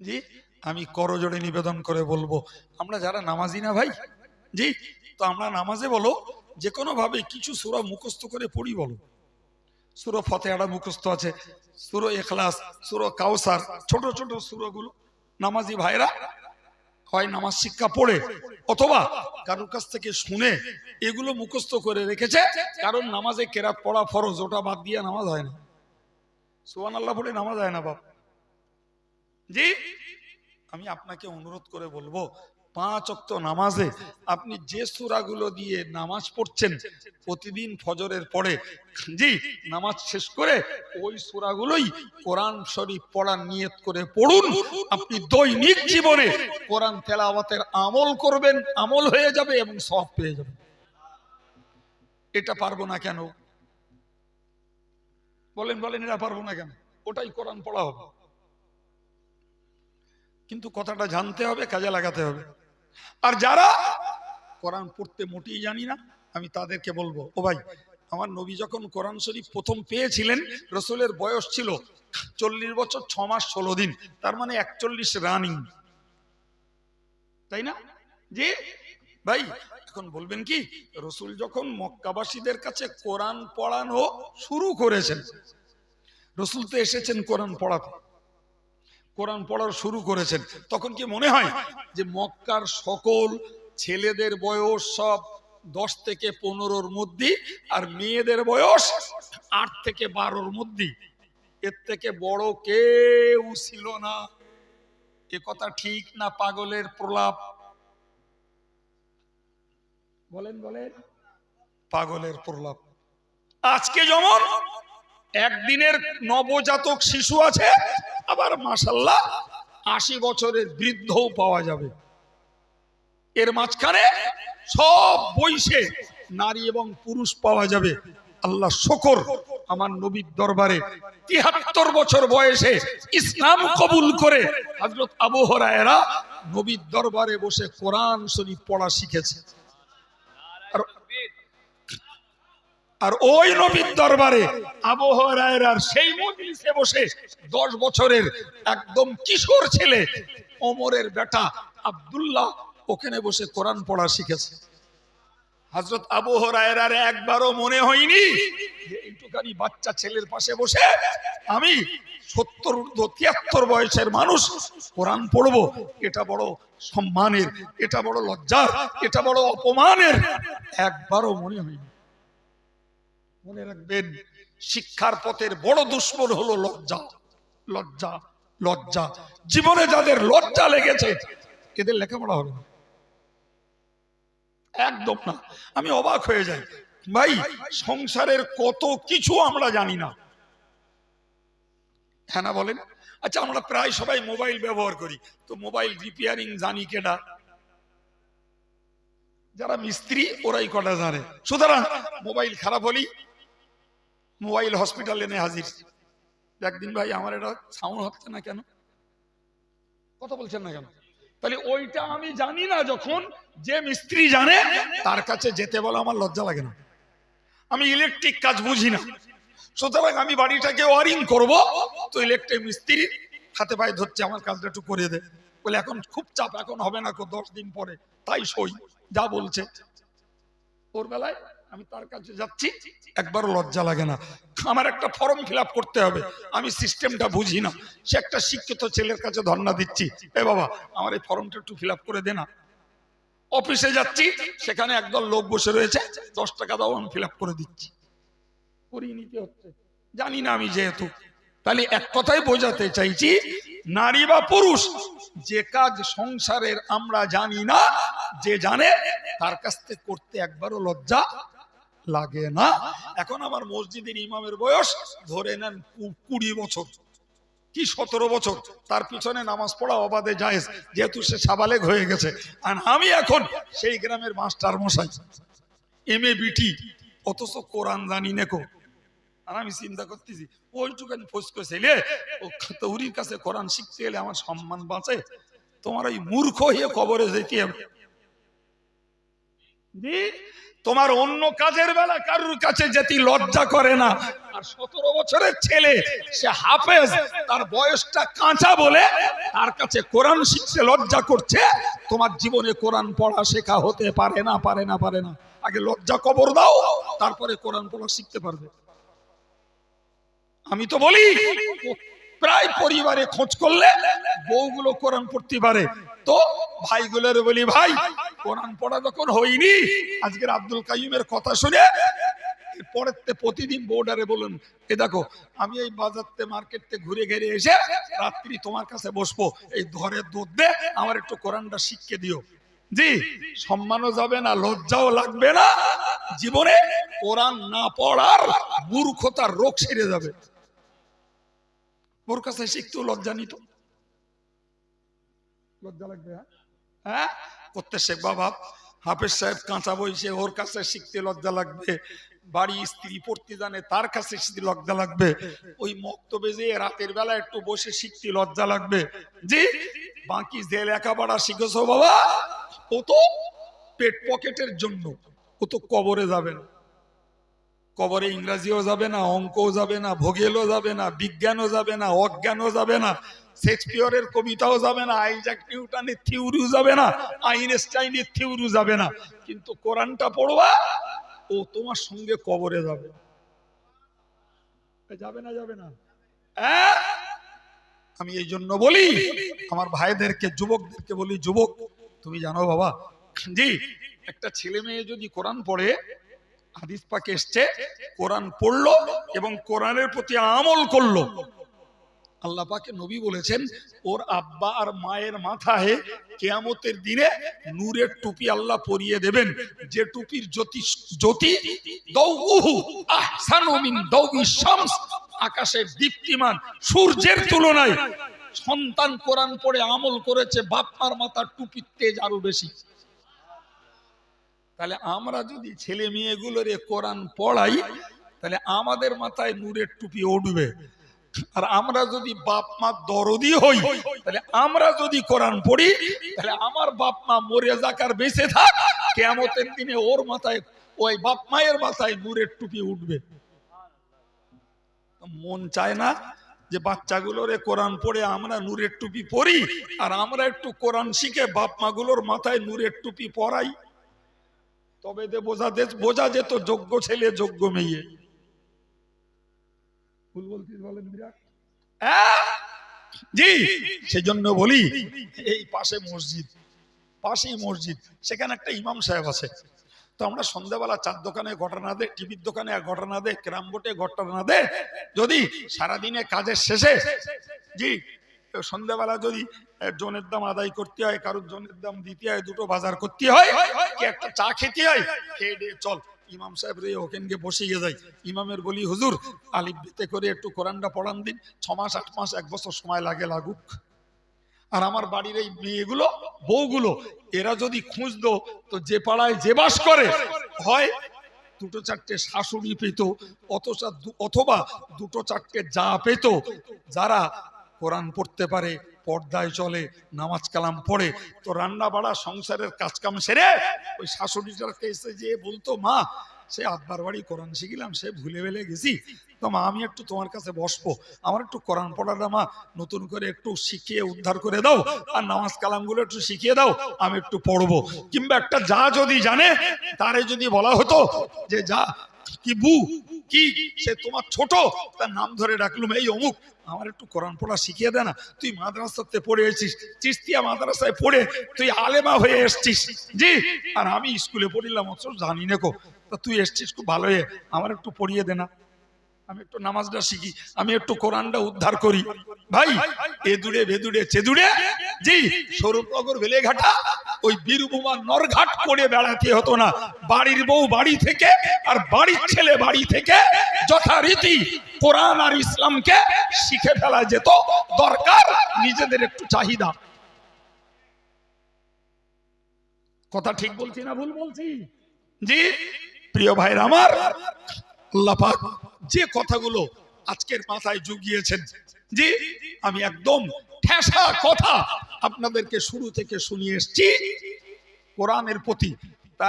জি, আমি করজোড়ে নিবেদন করে বলব। আমরা যারা নামাজি না ভাই? জি, তো আমরা নামাজে বলো যে কোনো ভাবে কিছু সুরা মুখস্থ করে পড়ি বলো। সুরো ফতেহাটা মুখস্থ আছে, সুরো এখলাস সুরো কাউসার ছোট ছোট সুরোগুলো নামাজি ভাইরা হয় নামাজ শিক্ষা পড়ে, অথবা কারোর কাছ থেকে শুনে এগুলো মুখস্থ করে রেখেছে, কারণ নামাজে কেরাত পড়া ফরজ, ওটা বাদ দিয়ে নামাজ হয় না। সুবান আল্লাহ পড়ে নামাজ হয় না বাপ। জি? আমি আপনাকে অনুরোধ করে বলব, পাঁচ অক্ত নামাজে আপনি যে সুরাগুলো দিয়ে নামাজ পড়ছেন, প্রতিদিন ফজরের পরে, জি, নামাজ শেষ করে ওই সুরাগুলোই কোরআন শরীফ পড়ার নিয়ত করে পড়ুন। আপনি দৈনিক জীবনে কোরআন তেলাওয়াতের আমল করবেন, আমল হয়ে যাবে এবং সব পেয়ে যাবে এটা পারব না কেন? বলেন বলেন এটা পারব না কেন? ওটাই কোরআন পড়া হবে। কিন্তু কথাটা জানতে হবে, কাজে লাগাতে হবে। আর যারা কোরআন পড়তে মোটেই জানি না, আমি তাদেরকে বলব, ও ভাই, আমার নবী যখন কোরআন শরীফ প্রথম পেয়েছিলেন, রসুলের বয়স ছিল চল্লিশ বছর, ছ মাস, ষোলো দিন, তার মানে একচল্লিশ রানিং। তাই না? যে, ভাই, এখন বলবেন কি, রসুল যখন মক্কাবাসীদের কাছে কোরআন পড়ানো শুরু করেছেন, রসুল তো এসেছেন কোরআন পড়াতে। কোরআন পড়ার শুরু করেছেন, তখন কি মনে হয় যে মক্কার সকল ছেলেদের বয়স সব দশ থেকে পনেরোর মধ্যে আর মেয়েদের বয়স আট থেকে বারোর মধ্যে? এর থেকে বড় কেউ ছিল না। এ কথা ঠিক না পাগলের প্রলাপ? বলেন বলেন। পাগলের প্রলাপ। আজকে যেমন একদিনের নবজাতক শিশু আছে আবার মাসাল্লাহ আশি বছরের বৃদ্ধও পাওয়া যাবে। এর মাঝখানে সব বয়সে নারী এবং পুরুষ পাওয়া যাবে। আল্লাহ শকর আমার নবীর দরবারে তিহাত্তর বছর বয়সে ইসলাম কবুল করে হজরত আবহরায়রা নবীর দরবারে বসে কোরআন শরীফ পড়া শিখেছে আর আর ওই নবীর দরবারে আবহাওয়ার সেই মজলিসে বসে দশ বছরের একদম কিশোর ছেলে ওমরের বেটা আবদুল্লাহ ওখানে বসে কোরআন পড়া শিখেছে। হজরত আবু হরায়রার একবারও মনে হয়নি এইটুকানি বাচ্চা ছেলের পাশে বসে আমি সত্তর ঊর্ধ্ব তিয়াত্তর বয়সের মানুষ কোরআন পড়ব, এটা বড় সম্মানের, এটা বড় লজ্জার, এটা বড় অপমানের, একবারও মনে হয়নি। মনে রাখবেন, শিক্ষার পথের বড় দুশ্মন হলো লজ্জা। লজ্জা লজ্জা। জীবনে যাদের লজ্জা লেগেছে, এদের লেখাপড়া হবে একদম না। আমি অবাক হয়ে যাই। ভাই, সংসারের কত কিছু আমরা জানি না। হ্যাঁ বলেন? আচ্ছা আমরা প্রায় সবাই মোবাইল ব্যবহার করি। তো মোবাইল রিপেয়ারিং জানি কেটা যারা মিস্ত্রি, ওরাই কটা জানে। সুতরাং, মোবাইল খারাপ হলেই মোবাইল হসপিটালে এনে হাজির। একদিন ভাই আমার এটা সাউন্ড হচ্ছে না কেন? কথা বলছেন না কেন? তাহলে ওইটা আমি জানি না যখন যে মিস্ত্রি জানে, তার কাছে যেতে বলে আমার লজ্জা লাগে না। আমি ইলেকট্রিক কাজ বুঝি না। সুতরাং আমি বাড়িটাকে ওয়ারিং করব, তো ইলেকট্রিক মিস্ত্রি হাতে পায়ে ধরছে, আমার কাজটা একটু করে দে। বলে, এখন খুব চাপ, এখন হবে না দশ দিন পরে। তাই সই, যা বলছে। ওর বেলায় আমি তার কাছে যাচ্ছি, একবারও লজ্জা লাগে না। আমার একটা ফর্ম ফিল করতে হবে। আমি সিস্টেমটা বুঝি না। সে একটা শিক্ষিত ছেলের কাছে ধর্ণা দিচ্ছি। এ বাবা, আমার এই ফর্মটা একটু ফিল করে দে না। অফিসে যাচ্ছি, সেখানে একদল লোক বসে রয়েছে। দশ টাকা দাও, আমি ফিল করে দিচ্ছি। করিয়ে নিতে হচ্ছে। জানি না আমি যেহেতু। তাহলে এক কথাই বোঝাতে চাইছি, নারী বা পুরুষ, যে কাজ সংসারের আমরা জানি না, যে জানে, তার কাছ থেকে করতে একবারও লজ্জা লাগে না। এখন আমার মসজিদের ইমামের বয়স, ধরে নেন কুড়ি বছর কি সতেরো বছর। তার পিছনে নামাজ পড়া অবাধে যায় যেহেতু সে সাবালেগ হয়ে গেছে। আর আমি এখন সেই গ্রামের মাস্টার মশাই এম এ বিটি অথচ কোরআন জানি নেকো আর আমি চিন্তা করতেছি ওইটুকানি ফসকে ছেলে ও তৌরির কাছে কোরআন শিখতে গেলে আমার সম্মান বাঁচে। তোমার ওই মূর্খ হয়ে কবরে যেতে হবে। তোমার অন্য কাজের বেলা কারুর কাছে যেতে লজ্জা করে না। আর সতেরো বছরের ছেলে, সে হাফেজ, তার বয়সটা কাঁচা বলে তার কাছে কোরআন শিখতে লজ্জা করছে। তোমার জীবনে কোরআন পড়া শেখা হতে পারে না পারে না পারে না। আগে লজ্জা কবর দাও, তারপরে কোরআন পড়া শিখতে পারবে। আমি তো বলি, প্রায় পরিবারে খোঁজ করলে বউগুলো কোরআন পড়তে পারে। তো ভাইগুলোর বলি, ভাই কোরআন পড়া যখন হয়নি, আজকের আব্দুল কাইমের কথা শুনে পরেরতে প্রতিদিন বউডারে বলুন, এ দেখো, আমি এই বাজারতে, মার্কেটতে ঘুরে ঘেরে এসে রাত্রি তোমার কাছে বসবো, এই ঘরের দুধ দে, আমার একটু কোরআনটা শিখকে দিও। জি, সম্মানও যাবে না, লজ্জাও লাগবে না, জীবনে কোরআন না পড়ার মূর্খতার রোগ সেরে যাবে। ওর কাছে শিখতেও লজ্জা নিত। লজ্জা লাগবে হ্যাঁ? করতে শেখ বাবা। হাফেজ সাহেব কাঁচা বইসে ওর কাছে শিখতে লজ্জা লাগবে। বাড়ি স্ত্রী পড়তে জানে, তার কাছে শিখতে লজ্জা লাগবে। ওই মক্তবে যে রাতের বেলা একটু বসে শিখতে লজ্জা লাগবে। জি, বাকি যে লেখাপড়া শিখেছো, বাবা, ও তো পেট পকেটের জন্য। ও তো কবরে যাবে না। কবরে ইংরাজিও যাবে না, অঙ্কও যাবে না, ভোগেলও যাবে না, বিজ্ঞানও যাবে না, অজ্ঞানও যাবে না। শেক্সপিয়রের কবিতাও যাবে না, আইজাক নিউটনের থিওরিও যাবে না, আইনস্টাইনের থিওরি যাবে না। কিন্তু কোরআনটা পড়বা, ও তোমার সঙ্গে কবরে যাবে। যাবে না যাবে না। হ্যাঁ? আমি এই জন্য বলি, আমার ভাইদেরকে, যুবকদেরকে বলি, যুবক, তুমি জানো বাবা, জি, একটা ছেলে মেয়ে যদি কোরআন পড়ে, হাদিস পাকে এসছে, কোরআন পড়ল এবং কোরআনের প্রতি আমল করল আল্লাহ পাকে নবী বলেছেন, ওর আব্বা আর মায়ের মাথায় কেয়ামতের দিনে নূরের টুপি আল্লাহ পরিয়ে দেবেন। যে টুপির জ্যোতি জ্যোতি আকাশের দীপ্তিমান, সূর্যের তুলনায়। সন্তান কোরআন পড়ে আমল করেছে বাপ্পার মাথার টুপির তেজ আরও বেশি। তাহলে আমরা যদি ছেলে মেয়েগুলোর কোরআন পড়াই, তাহলে আমাদের মাথায় নূরের টুপি উঠবে। আর আমরা যদি বাপ মা দরদি হই, তাহলে আমরা যদি কোরআন পড়ি, তাহলে আমার বাপ মা মরে যাকার বেঁচে থাক। কেমতের দিনে ওর মাথায়, ওই বাপ মায়ের মাথায় নূরের টুপি উঠবে। মন চায় না যে বাচ্চাগুলোর কোরআন পড়ে আমরা নূরের টুপি পরি, আর আমরা একটু কোরআন শিখে বাপ মাগুলোর মাথায় নূরের টুপি পরাই। তবে বোঝা বোঝা যেত যোগ্য ছেলে, যোগ্য মেয়ে। ভুল বলছিস বলেন বিরাট। আহ! জি, সেজন্য বলি, এই পাশে মসজিদ, পাশেই মসজিদ, সেখানে একটা ইমাম সাহেব আছে। তো আমরা সন্ধ্যাবেলা চার দোকানে ঘটনা দে টিভির দোকানে ঘটনা দে ক্রাম বোটে ঘটনা দে যদি সারাদিনে কাজের শেষে, জি সন্ধ্যাবেলা যদি জনের দাম আদায় করতে হয়, কারোর জনের দাম দিতে হয়, দুটো বাজার করতে হয় একটা চা খেতে হয়, খেয়ে চল। ইমাম সাহেব রে ওখানে গিয়ে বসে গিয়ে যায় ইমামের বলি, হুজুর, আলিফ বিতে করে একটু কোরআনটা পড়ান দিন। ছ মাস, আট মাস, এক বছর সময় লাগে, লাগুক। আর আমার বাড়ির এই মেয়েগুলো, বউগুলো, এরা যদি খুঁজতো তো যে পাড়ায় যে বাস করে, হয় দুটো চারটে শাশুড়ি পেত অথবা দু- অথবা দুটো চারটে যা পেত, যারা কোরআন পড়তে পারে পর্দায় চলে, নামাজ কালাম পড়ে, তো রান্না বাড়া সংসারের কাজকাম সেরে ওই শাশুড়িটার এসে যে বলতো, মা, সে আব্বার বাড়ি কোরআন শিখিলাম, সে ভুলে ভেলে গেছি। তো মা, আমি একটু তোমার কাছে বসবো। আমার একটু কোরআন পড়াটা, মা, নতুন করে একটু শিখিয়ে উদ্ধার করে দাও। আর নামাজ কালামগুলো একটু শিখিয়ে দাও, আমি একটু পড়ব। কিংবা একটা যা যদি জানে, তারে যদি বলা হতো যে, যা কি কি? সে তোমার ছোট? তার নাম ধরে ডাকলুম, এই অমুক, আমার একটু কোরআন পড়া শিখিয়ে দে না। তুই মাদ্রাসাতে পড়ে এসেছিস চিস্তিয়া মাদ্রাসায় পড়ে তুই আলেমা হয়ে এসছিস। জি, আর আমি স্কুলে পড়িলাম, অথচ জানি না কো। তা তুই এসছিস খুব ভালো হয়ে আমার একটু পড়িয়ে দে না। আমি একটু নামাজটা শিখি, আমি একটু কোরআনটা উদ্ধার করি। ভাই এ দূরে বেদুড়ে চেদুড়ে? জি, স্বরূপনগর বেলেঘাটা, ওই বীরভূমা নরঘাট করে বেড়াতে হতো না। বাড়ির বউ বাড়ি থেকে আর বাড়ির ছেলে বাড়ি থেকে যথারীতি কোরআন আর ইসলামকে শিখে ফেলা যেত। দরকার, নিজেদের একটু চাহিদা। কথা ঠিক বলছি না ভুল বলছি? জি, প্রিয় ভাইরা আমার আল্লাহ পাক যে কথাগুলো আজকের মাথায় জুগিয়েছেন। জি, আমি একদম ঠেসা কথা আপনাদেরকে শুরু থেকে শুনিয়ে এসছি। কোরআনের প্রতি তা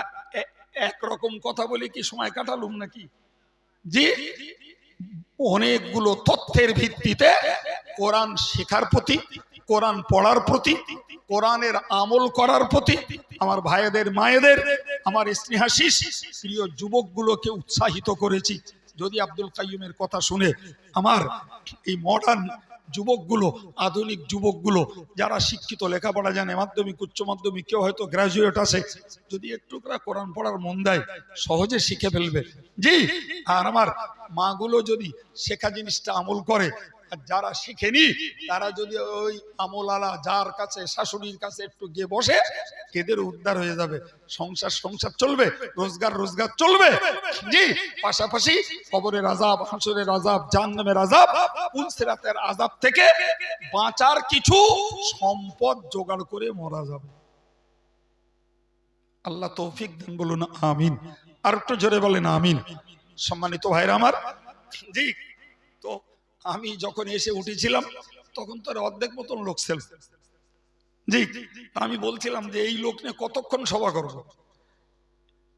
একরকম কথা বলে কি সময় কাটালুম নাকি? জি, অনেকগুলো তথ্যের ভিত্তিতে কোরআন শেখার প্রতি, কোরআন পড়ার প্রতি, কোরআনের আমল করার প্রতি, আমার ভাইদের, মায়েদের আমার স্নেহাশিস প্রিয় যুবকগুলোকে উৎসাহিত করেছি। যদি আব্দুল কাইমের কথা শুনে আমার এই মডার্ন যুবকগুলো, আধুনিক যুবকগুলো, যারা শিক্ষিত, লেখাপড়া জানে, মাধ্যমিক, উচ্চ মাধ্যমিক, কেউ হয়তো গ্রাজুয়েট আছে, যদি একটু করে কোরআন পড়ার মন দেয়, সহজে শিখে ফেলবে। জি, আর আমার মাগুলো যদি শেখা জিনিসটা আমল করে আর যারা শিখেনি, তারা যদি ওই আমলালা যার কাছে, শাশুড়ির কাছে একটু গিয়ে বসে, এদের উদ্ধার হয়ে যাবে। সংসার সংসার চলবে, রোজগার রোজগার চলবে। জি, পাশাপাশি কবরের আজাব হাসরের আজাব জাহান্নামের আজাব পুলসিরাতের আজাব থেকে বাঁচার কিছু সম্পদ জোগাড় করে মরা যাবে। আল্লাহ তৌফিক দেন বলুন, আমিন। আর একটু জোরে বলেন, আমিন। সম্মানিত ভাইরা আমার, জি, তো আমি যখন এসে উঠেছিলাম, তখন তো অর্ধেক মতন লোক ছিল। জি, আমি বলছিলাম যে এই লোক নিয়ে কতক্ষণ সভা করব?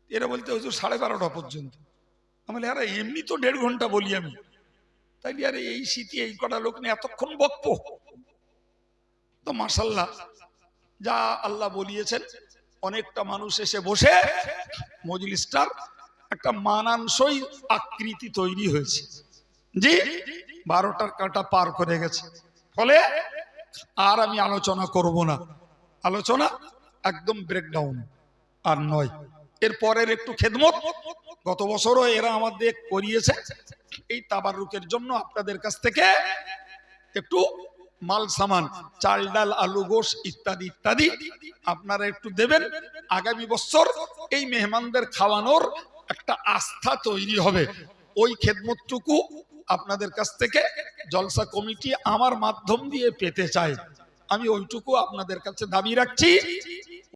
এরা বলতে হুজুর, সাড়ে বারোটা পর্যন্ত। আমি আরে, এমনি তো দেড় ঘণ্টা বলি আমি। তাই আরে, এই শীতে এই কটা লোক নিয়ে এতক্ষণ বকবো? তো মাসাল্লাহ যা আল্লাহ বলিয়েছেন, অনেকটা মানুষ এসে বসে মজলিসটার একটা মানানসই আকৃতি তৈরি হয়েছে। জি, বারোটার কাটা পার করে গেছে। ফলে আর আমি আলোচনা করব না। আলোচনা একদম ব্রেকডাউন আর নয়। এর পরের একটু খেদমত। গত বছরও এরা আমাদের করিয়েছে। এই তাবারুকের জন্য আপনাদের কাছ থেকে একটু মাল সামান, চাল ডাল, আলু গোশ ইত্যাদি ইত্যাদি আপনারা একটু দেবেন। আগামী বছর এই মেহমানদের খাওয়ানোর একটা আস্থা তৈরি হবে। ওই খেদমতটুকু আপনাদের কাছ থেকে জলসা কমিটি আমার মাধ্যম দিয়ে পেতে চায়। আমি ওইটুকু আপনাদের কাছে দাবি রাখছি।